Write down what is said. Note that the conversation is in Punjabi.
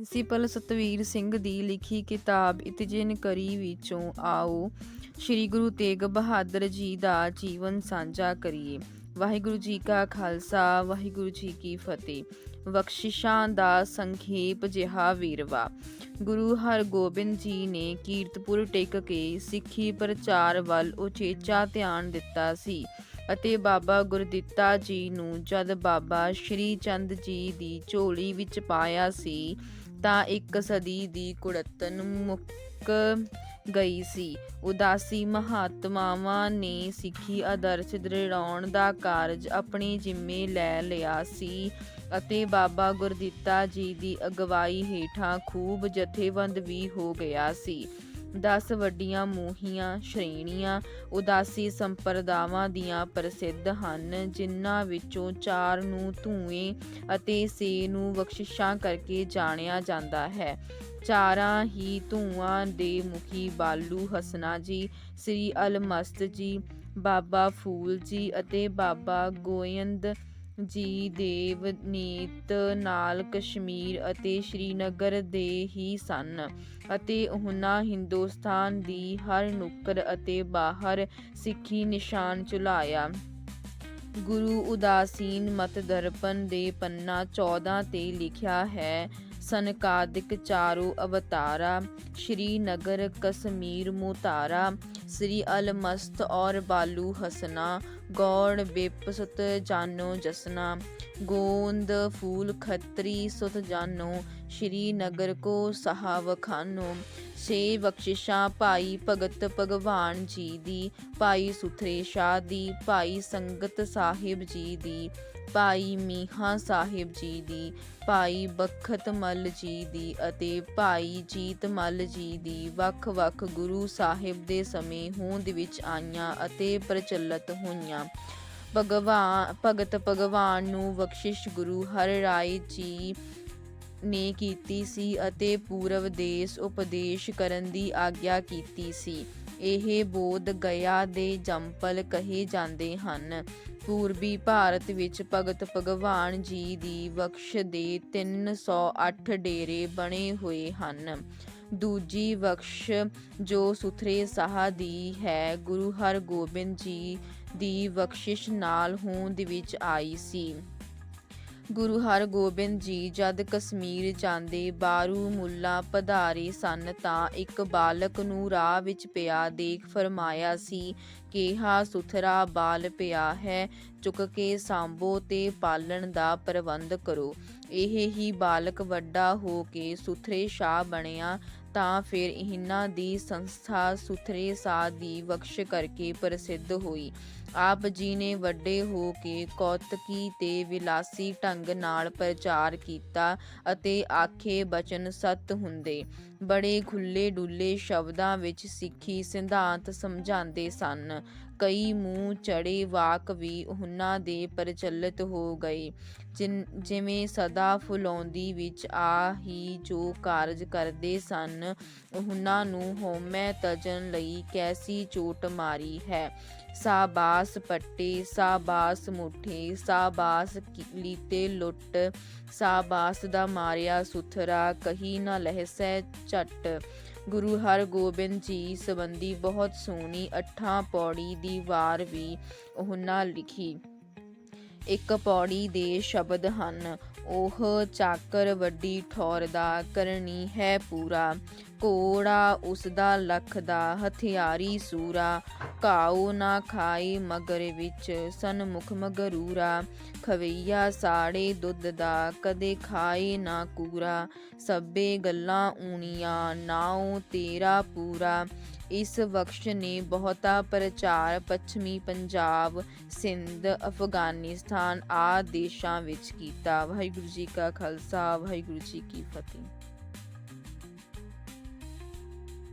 ਪ੍ਰਿੰਸੀਪਲ ਸਤਵੀਰ ਸਿੰਘ ਦੀ ਲਿਖੀ ਕਿਤਾਬ ਇਤਜਿਨ ਕਰੀ ਵਿੱਚੋਂ ਆਓ। ਸ੍ਰੀ ਗੁਰੂ ਤੇਗ ਬਹਾਦਰ ਜੀ ਦਾ ਜੀਵਨ ਸਾਂਝਾ ਕਰੀਏ। ਵਾਹਿਗੁਰੂ ਜੀ ਕਾ ਖਾਲਸਾ, ਵਾਹਿਗੁਰੂ ਜੀ ਕੀ ਫਤਿਹ। ਬਖਸ਼ਿਸ਼ਾਂ ਦਾ ਸੰਖੇਪ ਜਿਹਾ ਵੇਰਵਾ। ਗੁਰੂ ਹਰਗੋਬਿੰਦ ਜੀ ਨੇ ਕੀਰਤਪੁਰ ਟਿਕ ਕੇ ਸਿੱਖੀ ਪ੍ਰਚਾਰ ਵੱਲ ਉਚੇਚਾ ਧਿਆਨ ਦਿੱਤਾ ਸੀ ਅਤੇ ਬਾਬਾ ਗੁਰਦਿੱਤਾ ਜੀ ਨੂੰ ਜਦ ਬਾਬਾ ਸ਼੍ਰੀ ਚੰਦ ਜੀ ਦੀ ਝੋਲੀ ਵਿੱਚ ਪਾਇਆ ਸੀ ਤਾਂ ਇੱਕ ਸਦੀ ਦੀ ਕੁੜੱਤਨ ਮੁੱਕ ਗਈ ਸੀ। ਉਦਾਸੀ ਮਹਾਤਮਾਵਾਂ ਨੇ ਸਿੱਖੀ ਆਦਰਸ਼ ਦ੍ਰਿੜਾਉਣ ਦਾ ਕਾਰਜ ਆਪਣੇ ਜਿੰਮੇ ਲੈ ਲਿਆ ਸੀ ਅਤੇ ਬਾਬਾ ਗੁਰਦਿੱਤਾ ਜੀ ਦੀ ਅਗਵਾਈ ਹੇਠਾਂ ਖੂਬ ਜਥੇਬੰਦ ਵੀ ਹੋ ਗਿਆ ਸੀ। 10 ਵੱਡੀਆਂ ਮੂਹੀਆਂ ਸ਼੍ਰੇਣੀਆਂ ਉਦਾਸੀ ਸੰਪਰਦਾਵਾਂ ਦੀਆਂ ਪ੍ਰਸਿੱਧ ਹਨ, ਜਿਨ੍ਹਾਂ ਵਿੱਚੋਂ ਚਾਰ ਨੂੰ ਧੂਏ ਅਤੇ ਸੇ ਨੂੰ ਬਖਸ਼ਿਸ਼ਾਂ ਕਰਕੇ ਜਾਣਿਆ ਜਾਂਦਾ ਹੈ। ਚਾਰਾਂ ਹੀ ਧੂਆਂ ਦੇ ਮੁਖੀ ਬਾਲੂ ਹਸਨਾ ਜੀ, ਸ੍ਰੀ ਅਲਮਸਤ ਜੀ, ਬਾਬਾ ਫੂਲ ਜੀ ਅਤੇ ਬਾਬਾ ਗੋਇੰਦ ਜੀ ਦੇਵ ਨੀਤ ਨਾਲ ਕਸ਼ਮੀਰ ਅਤੇ ਸ਼੍ਰੀਨਗਰ ਦੇ ਹੀ ਸਨ ਅਤੇ ਉਹਨਾਂ ਹਿੰਦੁਸਤਾਨ ਦੀ ਹਰ ਨੁੱਕਰ ਅਤੇ ਬਾਹਰ ਸਿੱਖੀ ਨਿਸ਼ਾਨ ਚੁਲਾਇਆ। ਗੁਰੂ ਉਦਾਸੀਨ ਮਤ ਦਰਪਨ ਦੇ ਪੰਨਾ 14 ਤੇ ਲਿਖਿਆ ਹੈ, ਸਨਕਾਦਿਕ ਚਾਰੋ ਅਵਤਾਰਾ ਸ਼੍ਰੀ ਨਗਰ ਕਸ਼ਮੀਰ ਮੁਤਾਰਾ, ਸ੍ਰੀ ਅਲਮਸਤ ਔਰ ਬਾਲੂ ਹਸਨਾ ਗੌੜ ਬੇਪਸੁਤ ਜਾਨੋ ਜਸਨਾ, ਗੋਂਦ ਫੂਲ ਖੱਤਰੀ ਸੁਤ ਜਾਨੋ, ਸ਼੍ਰੀ ਨਗਰ ਕੋ ਸਹਾਵ ਖਾਨੋ। ਸੇ ਬਖਸ਼ਿਸ਼ਾਂ ਭਾਈ ਭਗਤ ਭਗਵਾਨ ਜੀ ਦੀ, ਭਾਈ ਸੁਥਰੇ ਸ਼ਾਹ ਦੀ, ਭਾਈ ਸੰਗਤ ਸਾਹਿਬ ਜੀ ਦੀ, ਭਾਈ ਮੀਹਾ ਸਾਹਿਬ ਜੀ ਦੀ, ਭਾਈ ਬਖਤ ਮੱਲ ਜੀ ਦੀ ਅਤੇ ਭਾਈ ਜੀਤ ਮੱਲ ਜੀ ਦੀ ਵੱਖ-ਵੱਖ ਗੁਰੂ ਸਾਹਿਬ ਦੇ ਸਮੇਂ ਹੋਂਦ ਵਿੱਚ ਆਈਆਂ ਅਤੇ ਪ੍ਰਚਲਿਤ ਹੋਈਆਂ। ਭਗਵਾਨ, ਭਗਤ ਭਗਵਾਨ ਨੂੰ ਬਖਸ਼ਿਸ਼ ਗੁਰੂ ਹਰਿ ਰਾਏ ਜੀ ਨੇ ਕੀਤੀ ਸੀ ਅਤੇ ਪੂਰਵ ਦੇਸ਼ ਉਪਦੇਸ਼ ਕਰਨ ਦੀ ਆਗਿਆ ਕੀਤੀ ਸੀ। ਇਹ ਬੋਧ ਗਿਆ ਦੇ ਜੰਪਲ ਕਹੇ ਜਾਂਦੇ ਹਨ। ਪੂਰਬੀ ਭਾਰਤ ਵਿੱਚ ਭਗਤ ਭਗਵਾਨ ਜੀ ਦੀ ਬਖਸ਼ ਦੇ 308 ਡੇਰੇ ਬਣੇ ਹੋਏ ਹਨ। ਦੂਜੀ ਬਖਸ਼ ਜੋ ਸੁਥਰੇ ਸਾਹ ਦੀ ਹੈ, ਗੁਰੂ ਹਰਗੋਬਿੰਦ ਜੀ ਦੀ ਬਖਸ਼ਿਸ਼ ਨਾਲ ਹੋਂਦ ਵਿੱਚ ਆਈ ਸੀ। ਗੁਰੂ ਹਰਗੋਬਿੰਦ ਜੀ ਜਦ ਕਸ਼ਮੀਰ ਜਾਂਦੇ ਬਾਰੂ ਮੁੱਲਾ ਪਧਾਰੇ ਸਨ ਤਾਂ ਇੱਕ ਬਾਲਕ ਨੂੰ ਰਾਹ ਵਿੱਚ ਪਿਆ ਦੇਖ ਫਰਮਾਇਆ ਸੀ, ਕਿਹਾ ਸੁਥਰਾ ਬਾਲ ਪਿਆ ਹੈ, ਚੁੱਕ ਕੇ ਸਾਂਭੋ ਤੇ ਪਾਲਣ ਦਾ ਪ੍ਰਬੰਧ ਕਰੋ। ਇਹ ਹੀ ਬਾਲਕ ਵੱਡਾ ਹੋ ਕੇ ਸੁਥਰੇ ਸ਼ਾਹ ਬਣਿਆ ਤਾਂ ਫਿਰ ਇਹਨਾਂ ਦੀ ਸੰਸਥਾ ਸੁਥਰੇ ਸਾਹ ਦੀ ਬਖਸ਼ ਕਰਕੇ ਪ੍ਰਸਿੱਧ ਹੋਈ। ਆਪ ਜੀ ਨੇ ਵੱਡੇ ਹੋ ਕੇ ਕੌਤਕੀ ਤੇ ਵਿਲਾਸੀ ਢੰਗ ਨਾਲ ਪ੍ਰਚਾਰ ਕੀਤਾ ਅਤੇ ਆਖੇ ਬਚਨ ਸਤ ਹੁੰਦੇ। ਬੜੇ ਖੁੱਲੇ ਡੁੱਲੇ ਸ਼ਬਦਾਂ ਵਿੱਚ ਸਿੱਖੀ ਸਿਧਾਂਤ ਸਮਝਾਉਂਦੇ ਸਨ। ਕਈ ਮੂੰਹ ਚੜੇ ਵਾਕ ਵੀ ਉਹਨਾਂ ਦੇ ਪ੍ਰਚਲਿਤ ਹੋ ਗਏ। ਜਿਵੇਂ ਸਦਾ ਫੁਲਾਉਂਦੀ ਵਿੱਚ ਆ ਹੀ ਜੋ ਕਾਰਜ ਕਰਦੇ ਸਨ, ਉਹਨਾਂ ਨੂੰ ਹੋਮੈ ਤਜਨ ਲਈ ਕੈਸੀ ਚੋਟ ਮਾਰੀ ਹੈ? ਸਾਬਾਸ ਪੱਟੇ, ਸਾਬਾਸ ਮੁਠੇ, ਸਾਬਾਸ ਲੀਤੇ ਲੁੱਟ, ਸਾਬਾਸ ਦਾ ਮਾਰਿਆ ਸੁਥਰਾ, ਕਹੀ ਨਾ ਲਹਿਸੈ ਝਟ। ਗੁਰੂ ਹਰਗੋਬਿੰਦ ਜੀ ਸੰਬੰਧੀ ਬਹੁਤ ਸੋਹਣੀ ਅੱਠਾਂ ਪੌੜੀ ਦੀ ਵਾਰ ਵੀ ਉਹਨਾਂ ਲਿਖੀ। ਇੱਕ ਪੌੜੀ ਦੇ ਸ਼ਬਦ ਹਨ ਉਹ ਚਾਕਰ ਵੱਡੀ ਠੌਰ ਦਾ ਕਰਨੀ ਹੈ ਪੂਰਾ। ਘੋੜਾ, ਉਸਦਾ ਲੱਖ ਦਾ ਹਥਿਆਰੀ ਸੂਰਾ। ਕਾਉ ਨਾ ਖਾਈ ਮਗਰ ਵਿੱਚ ਸਨਮੁਖ ਮਗਰੂਰਾ। ਖਵਈਆ ਸਾੜੇ ਦੁੱਧ ਦਾ, ਕਦੇ ਖਾਏ ਨਾ ਕੂਰਾ। ਸੱਬੇ ਗੱਲਾਂ ਊਣੀਆਂ, ਨਾਉ ਤੇਰਾ ਪੂਰਾ। ਇਸ ਬਖਸ਼ ਨੇ ਬਹੁਤਾ ਪ੍ਰਚਾਰ, ਪੱਛਮੀ ਪੰਜਾਬ, ਸਿੰਧ, ਅਫਗਾਨਿਸਤਾਨ ਆਦਿ ਦੇਸ਼ਾਂ ਵਿੱਚ ਕੀਤਾ। ਵਾਹਿਗੁਰੂ ਜੀ ਕਾ ਖਾਲਸਾ, ਵਾਹਿਗੁਰੂ ਜੀ ਕੀ ਫਤਿਹ।